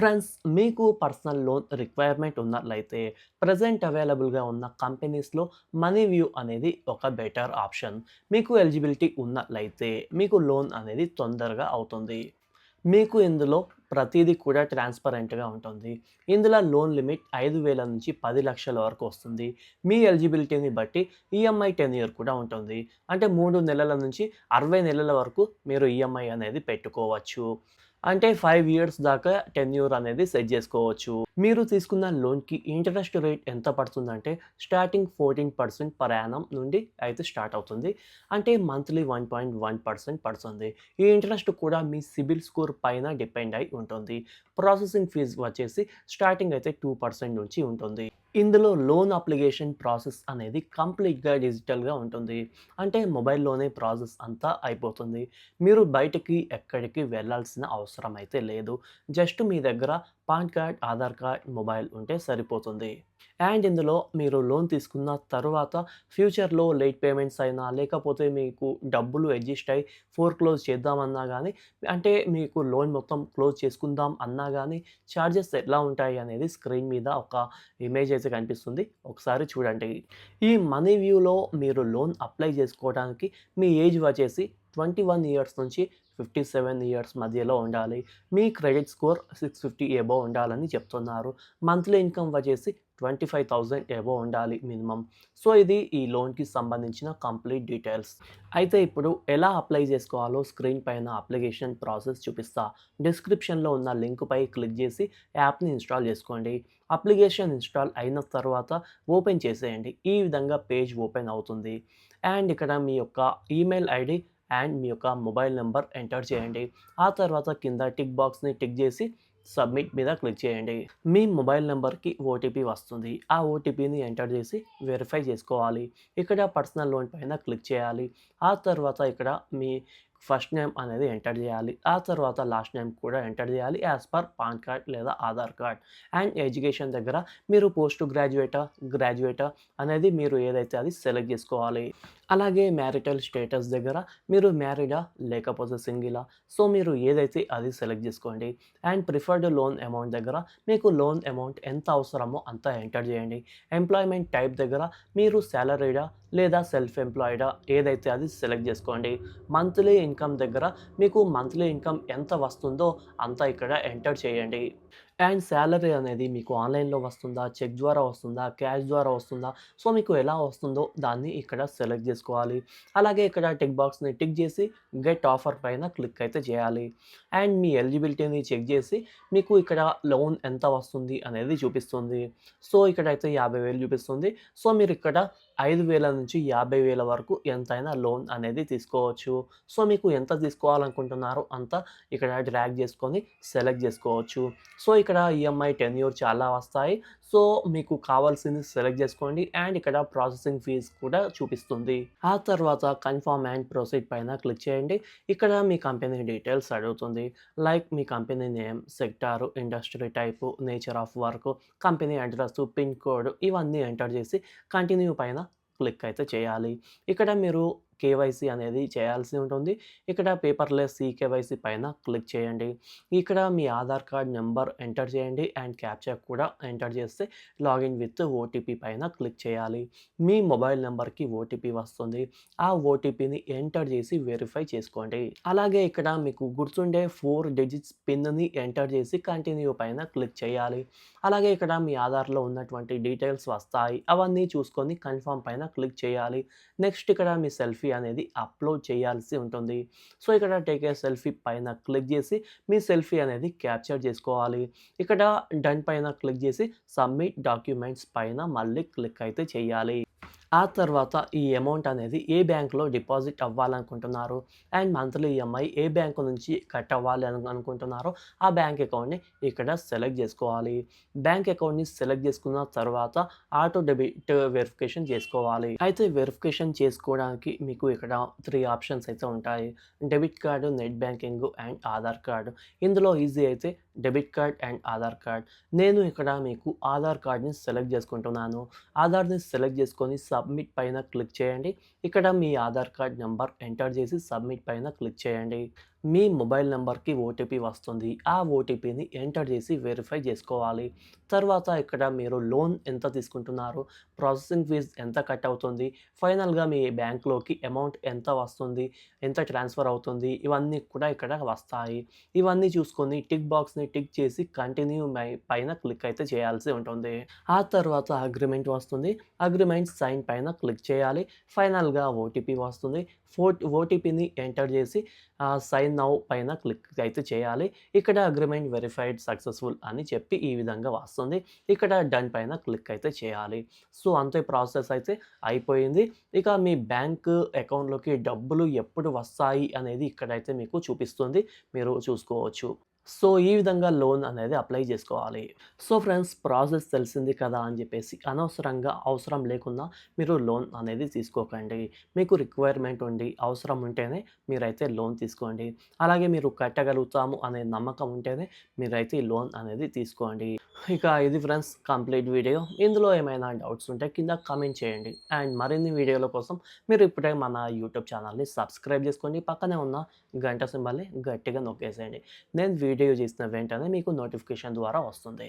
Friends మీకు personal loan requirement ఉన్నట్లయితే present అవైలబుల్గా ఉన్న కంపెనీస్లో మనీ వ్యూ అనేది ఒక బెటర్ ఆప్షన్. మీకు ఎలిజిబిలిటీ ఉన్నట్లయితే మీకు లోన్ అనేది తొందరగా అవుతుంది. మీకు ఇందులో ప్రతిదీ కూడా ట్రాన్స్పరెంట్గా ఉంటుంది. ఇందులో లోన్ లిమిట్ ఐదు వేల నుంచి పది లక్షల వరకు వస్తుంది. మీ ఎలిజిబిలిటీని బట్టి ఈఎంఐ టెన్ ఇయర్ కూడా ఉంటుంది. అంటే మూడు నెలల నుంచి అరవై నెలల వరకు మీరు ఈఎంఐ అనేది పెట్టుకోవచ్చు. అంటే ఫైవ్ ఇయర్స్ దాకా టెన్యూర్ అనేది సెట్ చేసుకోవచ్చు. మీరు తీసుకున్న లోన్కి ఇంట్రెస్ట్ రేట్ ఎంత పడుతుందంటే starting fourteen percent per annum నుండి అయితే స్టార్ట్ అవుతుంది. అంటే monthly one point one percent పడుతుంది. ఈ ఇంట్రెస్ట్ కూడా మీ సిబిల్ స్కోర్ పైన డిపెండ్ అయి ఉంటుంది. ప్రాసెసింగ్ ఫీజు వచ్చేసి స్టార్టింగ్ అయితే టూ పర్సెంట్ నుంచి ఉంటుంది. ఇందులో లోన్ అప్లికేషన్ ప్రాసెస్ అనేది కంప్లీట్గా డిజిటల్గా ఉంటుంది. అంటే మొబైల్లోనే ప్రాసెస్ అంతా అయిపోతుంది. మీరు బయటకి ఎక్కడికి వెళ్ళాల్సిన అవసరం అయితే లేదు. జస్ట్ మీ దగ్గర PAN card Aadhaar card mobile ఉంటే సరిపోతుంది. అండ్ ఇందులో మీరు లోన్ తీసుకున్న తర్వాత ఫ్యూచర్లో లేట్ పేమెంట్స్ అయినా లేకపోతే మీకు డబ్బులు అడ్జస్ట్ అయ్యి ఫోర్ క్లోజ్ చేద్దామన్నా కానీ అంటే మీకు లోన్ మొత్తం క్లోజ్ చేసుకుందాం అన్నా కానీ ఛార్జెస్ ఎలా ఉంటాయి అనేది స్క్రీన్ మీద ఒక ఇమేజ్ అయితే కనిపిస్తుంది ఒకసారి చూడండి. ఈ మనీ వ్యూలో మీరు లోన్ అప్లై చేసుకోవడానికి మీ ఏజ్ వచ్చేసి ట్వంటీ వన్ ఇయర్స్ నుంచి ఫిఫ్టీ సెవెన్ ఇయర్స్ మధ్యలో ఉండాలి. మీ credit score six fifty above ఉండాలని చెప్తున్నారు. మంత్లీ ఇన్కమ్ వచ్చేసి ట్వంటీ ఫైవ్ థౌజండ్ ఏవో ఉండాలి మినిమం సో ఇది ఈ లోన్కి సంబంధించిన కంప్లీట్ డీటెయిల్స్ అయితే ఇప్పుడు ఎలా అప్లై చేసుకోవాలో స్క్రీన్ పైన అప్లికేషన్ ప్రాసెస్ చూపిస్తా. డిస్క్రిప్షన్లో ఉన్న లింక్పై క్లిక్ చేసి యాప్ని ఇన్స్టాల్ చేసుకోండి. అప్లికేషన్ ఇన్స్టాల్ అయిన తర్వాత ఓపెన్ చేసేయండి. ఈ విధంగా పేజ్ ఓపెన్ అవుతుంది. అండ్ ఇక్కడ మీ యొక్క ఈమెయిల్ ఐడి అండ్ మీ యొక్క మొబైల్ నెంబర్ ఎంటర్ చేయండి. ఆ తర్వాత కింద టిక్ బాక్స్ని టిక్ చేసి సబ్మిట్ మీద క్లిక్ చేయండి. మీ మొబైల్ నెంబర్కి ఓటీపీ వస్తుంది. ఆ ఓటీపీని ఎంటర్ చేసి వెరిఫై చేసుకోవాలి. ఇక్కడ పర్సనల్ లోన్ పైన క్లిక్ చేయాలి. ఆ తర్వాత ఇక్కడ మీ ఫస్ట్ నేమ్ అనేది ఎంటర్ చేయాలి. ఆ తర్వాత లాస్ట్ నేమ్ కూడా ఎంటర్ చేయాలి యాజ్ పర్ పాన్ కార్డ్ లేదా ఆధార్ కార్డ్. అండ్ ఎడ్యుకేషన్ దగ్గర మీరు పోస్ట్ గ్రాడ్యుయేటా గ్రాడ్యుయేటా అనేది మీరు ఏదైతే అది సెలెక్ట్ చేసుకోవాలి. అలాగే మ్యారిటల్ స్టేటస్ దగ్గర మీరు మ్యారీడా లేకపోతే సింగిలా? సో మీరు ఏదైతే అది సెలెక్ట్ చేసుకోండి. అండ్ ప్రిఫర్డ్ లోన్ అమౌంట్ దగ్గర మీకు లోన్ అమౌంట్ ఎంత అవసరమో అంత ఎంటర్ చేయండి. ఎంప్లాయ్మెంట్ టైప్ దగ్గర మీరు శాలరీడా లేదా సెల్ఫ్ ఎంప్లాయిడా ఏదైతే అది సెలెక్ట్ చేసుకోండి. మంత్లీ ఇన్కమ్ దగ్గర మీకు మంత్లీ ఇన్కమ్ ఎంత వస్తుందో అంత ఇక్కడ ఎంటర్ చేయండి. అండ్ శాలరీ అనేది మీకు ఆన్లైన్లో వస్తుందా? చెక్ ద్వారా వస్తుందా? క్యాష్ ద్వారా వస్తుందా? సో మీకు ఎలా వస్తుందో దాన్ని ఇక్కడ సెలెక్ట్ చేసుకోవాలి. అలాగే ఇక్కడ టిక్ బాక్స్ని టిక్ చేసి గెట్ ఆఫర్ పైన క్లిక్ అయితే చేయాలి. అండ్ మీ ఎలిజిబిలిటీని చెక్ చేసి మీకు ఇక్కడ లోన్ ఎంత వస్తుంది అనేది చూపిస్తుంది. సో ఇక్కడ అయితే యాభై వేలు చూపిస్తుంది. సో మీరు ఇక్కడ ఐదు వేల నుంచి యాభై వేల వరకు ఎంతైనా లోన్ అనేది తీసుకోవచ్చు. సో మీకు ఎంత తీసుకోవాలనుకుంటున్నారో అంత ఇక్కడ డ్రాగ్ చేసుకొని సెలెక్ట్ చేసుకోవచ్చు. సో ఇక్కడ ఇక్కడ ఈఎంఐ టెన్యూర్ చాలా వస్తాయి. సో మీకు కావాల్సింది సెలెక్ట్ చేసుకోండి. అండ్ ఇక్కడ ప్రాసెసింగ్ ఫీజ్ కూడా చూపిస్తుంది. ఆ తర్వాత కన్ఫర్మ్ అండ్ ప్రొసీడ్ పైన క్లిక్ చేయండి. ఇక్కడ మీ కంపెనీ డీటెయిల్స్ అడుగుతుంది. Like me company name sector industry type nature of work company address pin code ఇవన్నీ ఎంటర్ చేసి కంటిన్యూ పైన క్లిక్ అయితే చేయాలి. ఇక్కడ మీరు కేవైసీ అనేది చేయాల్సి ఉంటుంది. ఇక్కడ పేపర్లెస్ ఈ కేవైసీ పైన క్లిక్ చేయండి. ఇక్కడ మీ ఆధార్ కార్డ్ నెంబర్ ఎంటర్ చేయండి. అండ్ క్యాప్చర్ కూడా ఎంటర్ చేస్తే లాగిన్ విత్ ఓటీపీ పైన క్లిక్ చేయాలి. మీ మొబైల్ నెంబర్కి ఓటీపీ వస్తుంది. ఆ ఓటీపీని ఎంటర్ చేసి వెరిఫై చేసుకోండి. అలాగే ఇక్కడ మీకు గుర్తుండే ఫోర్ డిజిట్స్ పిన్ని ఎంటర్ చేసి కంటిన్యూ పైన క్లిక్ చేయాలి. అలాగే ఇక్కడ మీ ఆధార్లో ఉన్నటువంటి డీటెయిల్స్ వస్తాయి. అవన్నీ చూసుకొని కన్ఫర్మ్ పైన క్లిక్ చేయాలి. నెక్స్ట్ ఇక్కడ మీ సెల్ఫీ అనేది అప్లోడ్ చేయాల్సి ఉంటుంది. సో ఇక్కడ టేక్ ఏ సెల్ఫీ పైన క్లిక్ చేసి మీ సెల్ఫీ అనేది క్యాప్చర్ చేసుకోవాలి. ఇక్కడ డన్ పైన క్లిక్ చేసి సబ్మిట్ డాక్యుమెంట్స్ పైన మళ్ళీ క్లిక్ అయితే చేయాలి. ఆ తర్వాత ఈ అమౌంట్ అనేది ఏ బ్యాంక్లో డిపాజిట్ అవ్వాలనుకుంటున్నారు? అండ్ మంత్లీ ఈఎంఐ ఏ బ్యాంకు నుంచి కట్ అవ్వాలి అని అనుకుంటున్నారో? ఆ బ్యాంక్ అకౌంట్ని ఇక్కడ సెలెక్ట్ చేసుకోవాలి. బ్యాంక్ అకౌంట్ని సెలెక్ట్ చేసుకున్న తర్వాత ఆటో డెబిట్ వెరిఫికేషన్ చేసుకోవాలి. అయితే వెరిఫికేషన్ చేసుకోవడానికి మీకు ఇక్కడ త్రీ ఆప్షన్స్ అయితే ఉంటాయి. Debit card net banking and Aadhaar card. ఇందులో ఈజీ అయితే debit card and Aadhaar card. నేను ఇక్కడ మీకు ఆధార్ కార్డ్ని సెలెక్ట్ చేసుకుంటున్నాను. ఆధార్ని సెలెక్ట్ చేసుకొని సబ్మిట్ పైన క్లిక్ చేయండి. ఇక్కడ మీ ఆధార్ కార్డ్ నెంబర్ ఎంటర్ చేసి సబ్మిట్ పైన క్లిక్ చేయండి. మీ మొబైల్ నెంబర్‌కి ఓటీపీ వస్తుంది. ఆ ఓటీపీని ఎంటర్ చేసి వెరిఫై చేసుకోవాలి. తర్వాత ఇక్కడ మీరు లోన్ ఎంత తీసుకుంటున్నారు, ప్రాసెసింగ్ ఫీజ్ ఎంత కట్ అవుతుంది, ఫైనల్‌గా మీ బ్యాంక్‌లోకి అమౌంట్ ఎంత వస్తుంది, ఎంత ట్రాన్స్‌ఫర్ అవుతుంది, ఇవన్నీ కూడా ఇక్కడ వస్తాయి. ఇవన్నీ చూసుకొని టిక్ బాక్స్‌ని టిక్ చేసి కంటిన్యూ మై పైన క్లిక్ అయితే చేయాల్సి ఉంటుంది. ఆ తర్వాత అగ్రిమెంట్ వస్తుంది. అగ్రిమెంట్ సైన్ పైన క్లిక్ చేయాలి. ఫైనల్‌గా ఓటీపీ వస్తుంది. ఫో ఓటీపీని ఎంటర్ చేసి సైన్ నౌ పైన క్లిక్ అయితే చేయాలి. ఇక్కడ అగ్రిమెంట్ వెరిఫైడ్ సక్సెస్‌ఫుల్ అని చెప్పి ఈ విధంగా వస్తుంది. ఇక్కడ డన్ పైన క్లిక్ అయితే చేయాలి. సో, అంతే ప్రాసెస్ అయితే అయిపోయింది. ఇక మీ బ్యాంక్ అకౌంట్‌లోకి డబ్బులు ఎప్పుడు వస్తాయి అనేది ఇక్కడైతే మీకు చూపిస్తుంది. మీరు చూసుకోవచ్చు. సో, ఈ విధంగా లోన్ అనేది అప్లై చేసుకోవాలి. సో, ఫ్రెండ్స్ ప్రాసెస్ తెలిసింది కదా అని చెప్పేసి అనవసరంగా అవసరం లేకుండా మీరు లోన్ అనేది తీసుకోకండి. మీకు రిక్వైర్మెంట్ ఉండి అవసరం ఉంటేనే మీరైతే లోన్ తీసుకోండి. అలాగే మీరు కట్టగలుగుతాము అనే నమ్మకం ఉంటేనే మీరైతే ఈ లోన్ అనేది తీసుకోండి. ఇక ఇది ఫ్రెండ్స్ కంప్లీట్ వీడియో. ఇందులో ఏమైనా డౌట్స్ ఉంటే కింద కామెంట్ చేయండి. అండ్ మరిన్ని వీడియోల కోసం మీరు ఇప్పుడే మన యూట్యూబ్ ఛానల్‌ని సబ్స్క్రైబ్ చేసుకోండి. పక్కనే ఉన్న గంట సింబల్‌ని గట్టిగా నొక్కేసేయండి. నేను వీడియో వీడియో చేసిన వెంటనే మీకు నోటిఫికేషన్ ద్వారా వస్తుంది.